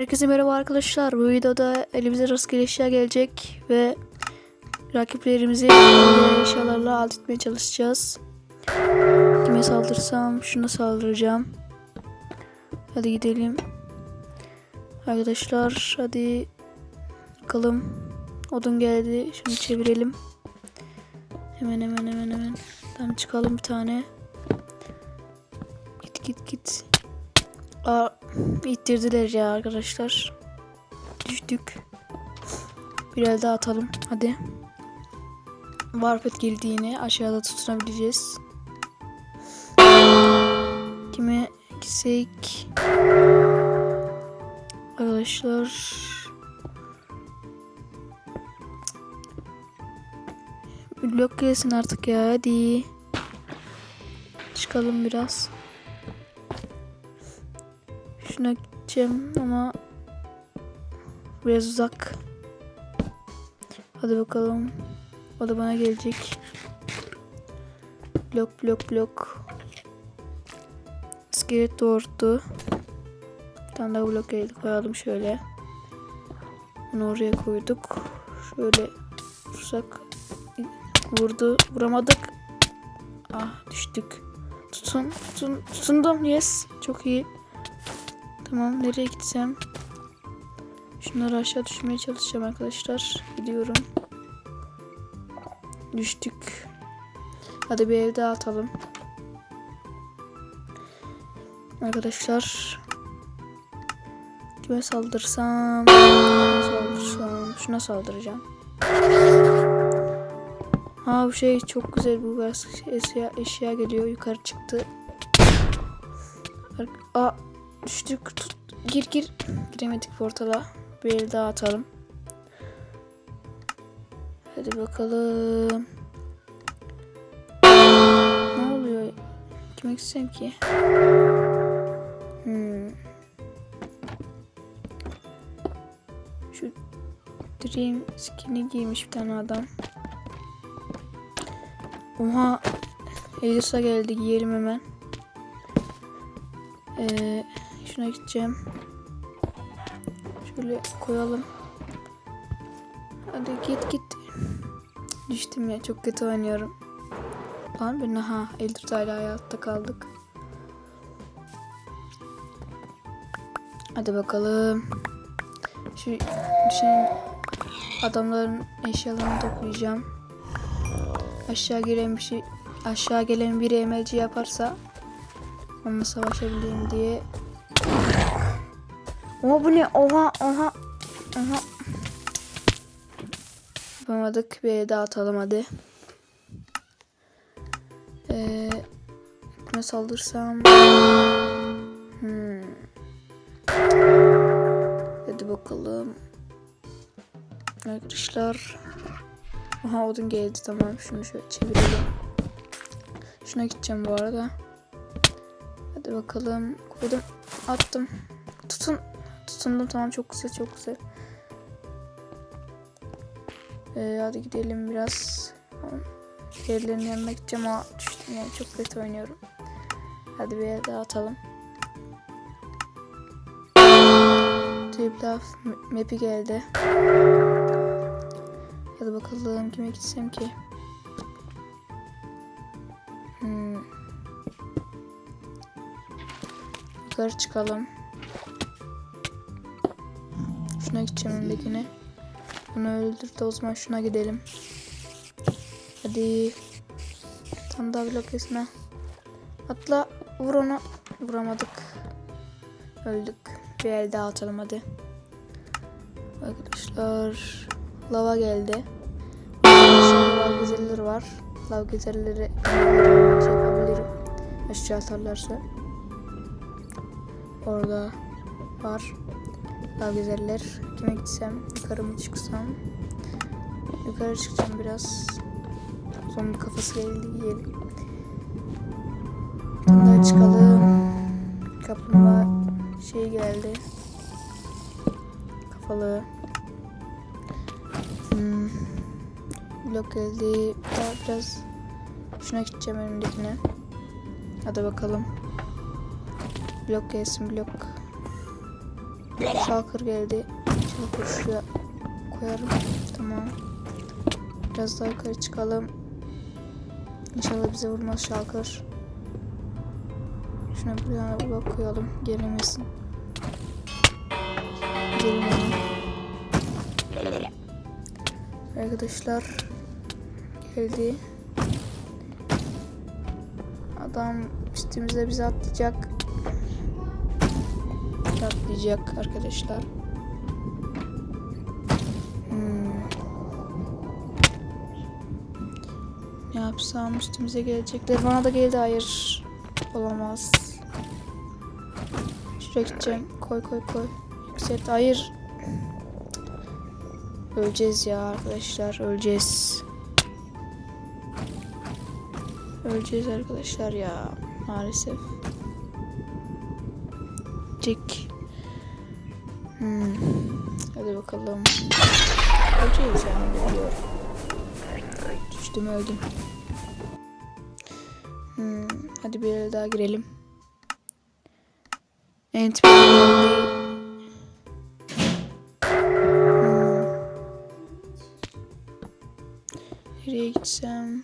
Herkese merhaba arkadaşlar. Bu videoda elimize rastgele eşya gelecek ve rakiplerimizi eşyalarla alt etmeye çalışacağız. Kime saldırsam şuna saldıracağım. Hadi gidelim. Arkadaşlar hadi bakalım. Odun geldi. Şunu çevirelim. Hemen hemen hemen hemen. Tamam çıkalım bir tane. Git git git. Aa, ittirdiler ya arkadaşlar. Düştük. Bir el daha atalım. Hadi. Warped geldi yine. Aşağıda tutunabileceğiz. Kime gitsek? Arkadaşlar. Blok gelsin artık ya hadi. Çıkalım biraz. Şuna gideceğim ama biraz uzak. Hadi bakalım. O da bana gelecek. Blok blok blok. İskelet doğurttu. Bir tane daha blok geldi koyalım şöyle. Bunu oraya koyduk. Şöyle vursak. Vurdu. Vuramadık. Ah düştük. Tutun. Tutun. Tutundum. Yes. Çok iyi. Tamam nereye gitsem? Şunları aşağı düşmeye çalışacağım arkadaşlar. Gidiyorum. Düştük. Hadi bir ev daha atalım. Arkadaşlar. Kime saldırsam? Saldırsam? Şuna saldıracağım. Ha bu şey çok güzel bu eşya, eşya geliyor yukarı çıktı. Aa düştük. Tut. Gir gir. Giremedik portala. Bir el daha atalım. Hadi bakalım. Ne oluyor? Kime gitsem ki? Hmm. şu Dream skin'i giymiş bir tane adam. Oha. Elisa geldi. Giyelim hemen. Ee, şuna gideceğim. Şöyle koyalım. Hadi git git. Düştüm ya çok kötü oynuyorum. Lan ben ha Eldir hala hayatta kaldık. Hadi bakalım. Şu düşen adamların eşyalarını toplayacağım. Aşağı gelen bir şey aşağı gelen biri emelci yaparsa Onunla savaşabileyim diye. Oha bu ne? Oha oha. Oha. Yapamadık. Bir daha atalım hadi. Ee, kime saldırsam? Hmm. Hadi bakalım. Arkadaşlar. Aha odun geldi tamam. Şunu şöyle çevirelim. Şuna gideceğim bu arada. Hadi bakalım. Koydum. Attım. Tutun. Tutundum tamam çok güzel çok güzel. Ee, hadi gidelim biraz. Yerlerin yanına gideceğim ama düştüm yani çok kötü oynuyorum. Hadi bir yer daha atalım. Triplaf map'i geldi. Hadi bakalım kime gitsem ki. Yukarı çıkalım. Şuna gideceğim öndekine. Bunu öldürdü o zaman şuna gidelim. Hadi. Tam daha blok kesme. Atla. Vur onu. Vuramadık. Öldük. Bir el daha atalım hadi. Arkadaşlar. Lava geldi. Lav güzelleri var. Lav güzelleri şey yapabilirim. Aşağı atarlarsa. Orada var. Daha güzeller. Kime gitsem? Yukarı mı çıksam? Yukarı çıkacağım biraz. Zombi kafası geldi yiyelim. Daha çıkalım. Kaplumbağa şey geldi. Kafalı. Hmm. Blok geldi. Daha biraz şuna gideceğim önümdekine. Hadi bakalım. Blok gelsin blok. Şalkır geldi. Şalkır şuraya koyarım. Tamam. Biraz daha yukarı çıkalım. İnşallah bize vurmaz Şalkır. Şuna bir blok koyalım. Gelemesin. Gidelim hemen. Arkadaşlar geldi. Adam üstümüze bizi atlayacak. Atlayacak arkadaşlar. Hmm. Ne yapsam üstümüze gelecekler. Bana da geldi hayır. Olamaz. Şuraya gideceğim. Koy koy koy. Yükselt. Hayır. Öleceğiz ya arkadaşlar. Öleceğiz. Öleceğiz arkadaşlar ya. Maalesef. Hmm. Hadi bakalım. Öleceğiz yani biliyorum. Düştüm öldüm. Hmm. Hadi bir yere daha girelim. Geldi. Hmm. Nereye gitsem?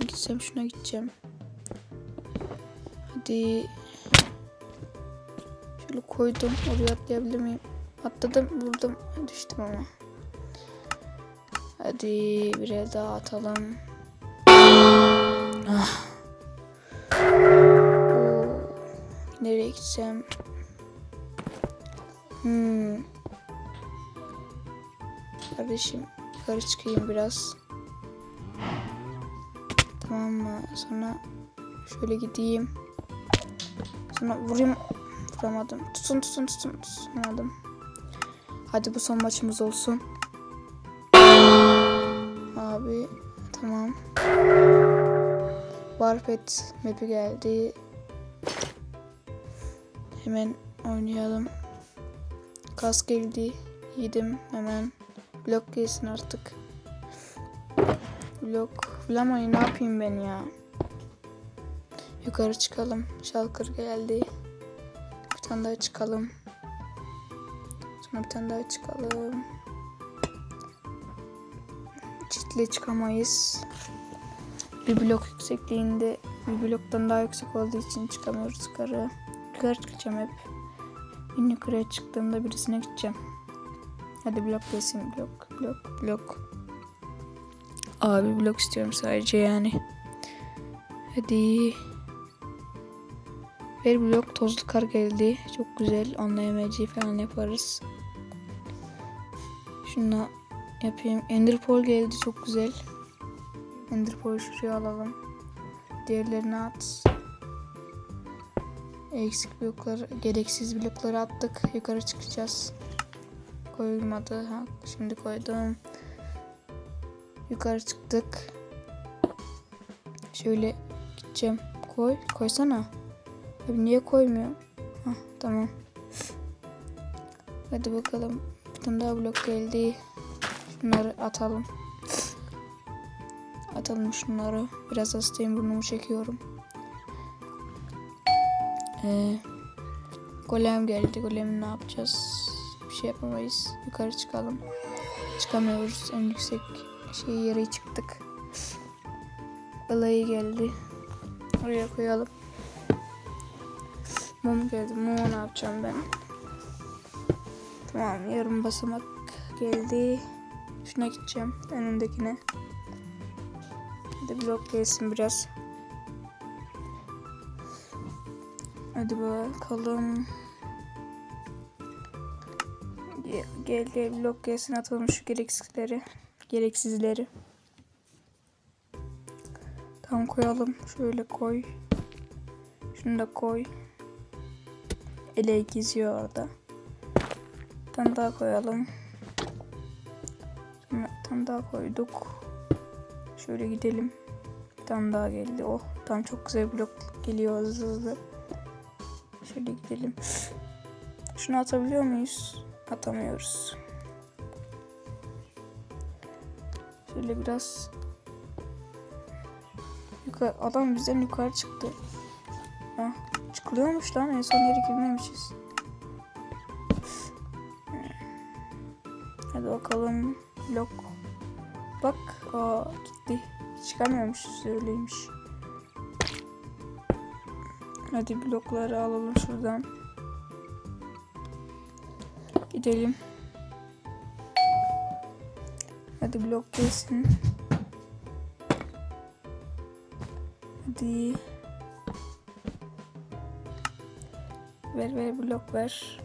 Gitsem şuna gideceğim. Hadi. Şöyle koydum. Oraya atlayabilir miyim? Atladım, vurdum. Düştüm ama. Hadi bir el daha atalım. Ah. Oo. Nereye gitsem? Hmm. Kardeşim yukarı çıkayım biraz. Tamam mı? Sonra şöyle gideyim. Sonra vurayım. Vuramadım. Tutun tutun tutun. Tutamadım. Hadi bu son maçımız olsun. Abi tamam. Warped map'i geldi. Hemen oynayalım. Kas geldi. Yedim hemen. Blok gelsin artık. Blok. Bulamayın ne yapayım ben ya. Yukarı çıkalım. Şalkır geldi. Tane daha çıkalım. Sonra bir tane daha çıkalım. Çitle çıkamayız. Bir blok yüksekliğinde bir bloktan daha yüksek olduğu için çıkamıyoruz yukarı. Yukarı çıkacağım hep. En yukarıya çıktığımda birisine gideceğim. Hadi blok gelsin blok blok blok. Abi blok istiyorum sadece yani. Hadi. Bir blok tozlu kar geldi. Çok güzel. Anlayamayacağı falan yaparız. Şunu yapayım. Enderpearl geldi. Çok güzel. Enderpearl şuraya alalım. Diğerlerini at. Eksik blokları, gereksiz blokları attık. Yukarı çıkacağız. Koyulmadı. Ha, şimdi koydum. Yukarı çıktık. Şöyle gideceğim. Koy. Koysana. Abi niye koymuyor? Hah tamam. Hadi bakalım. Bir tane daha blok geldi. Şunları atalım. Atalım şunları. Biraz hastayım burnumu çekiyorum. Ee, golem geldi. Golemi ne yapacağız? Bir şey yapamayız. Yukarı çıkalım. Çıkamıyoruz. En yüksek şey yere çıktık. Alayı geldi. Oraya koyalım. Mum geldi. Mumu ne yapacağım ben? Tamam yarım basamak geldi. Şuna gideceğim. Önümdekine. Hadi blok gelsin biraz. Hadi bakalım. Gel, gel, blok gelsin atalım şu gereksizleri. Gereksizleri. Tamam koyalım. Şöyle koy. Şunu da koy. Ele geziyor orada. Bir tane daha koyalım. Sonra bir tane daha koyduk. Şöyle gidelim. Bir tane daha geldi. Oh tam çok güzel blok geliyor hızlı hızlı. Şöyle gidelim. Şunu atabiliyor muyuz? Atamıyoruz. Şöyle biraz yukarı adam bizden yukarı çıktı çıkılıyormuş lan en son yeri girmemişiz. Hadi bakalım. Blok. Bak. Aa, gitti. Çıkamıyormuş. Zürlüymüş. Hadi blokları alalım şuradan. Gidelim. Hadi blok gelsin. Hadi. Ver ver blok ver.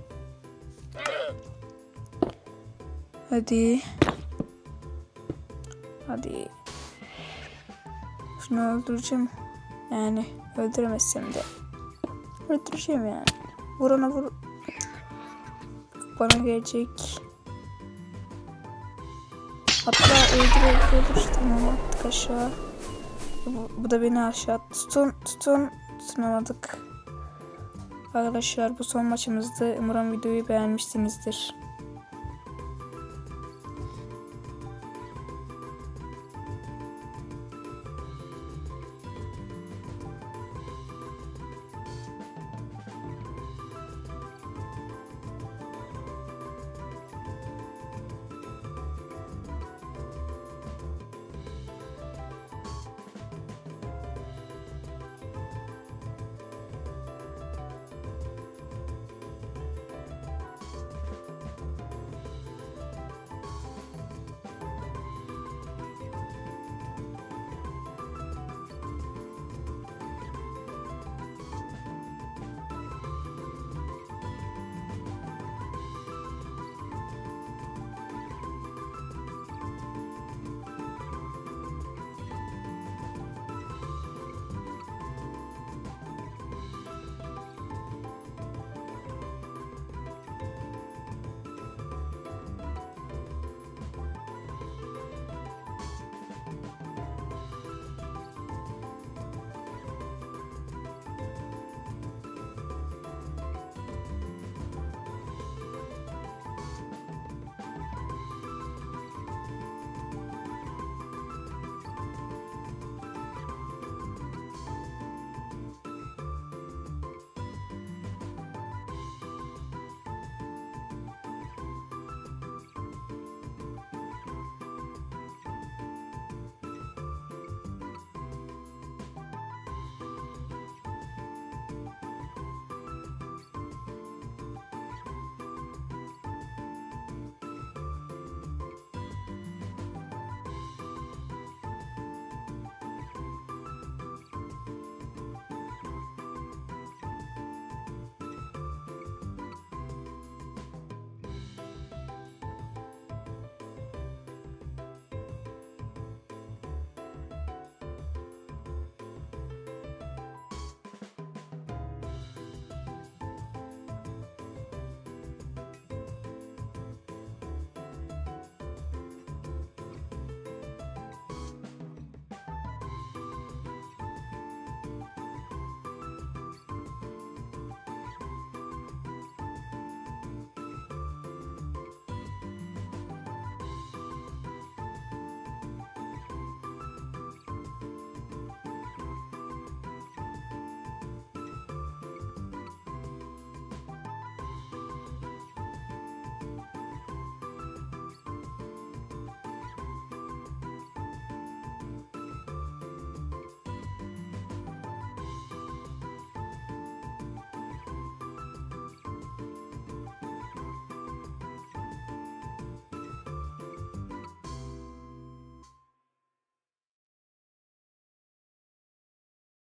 Hadi. Hadi. Şunu öldüreceğim. Yani öldüremezsem de. Öldüreceğim yani. Vurana vur. Bana gelecek. Hatta öldür öldür öldür. Tamam attık aşağı. Bu, bu da beni aşağı. Tutun tutun. Tutunamadık. Arkadaşlar bu son maçımızdı. Umarım videoyu beğenmişsinizdir.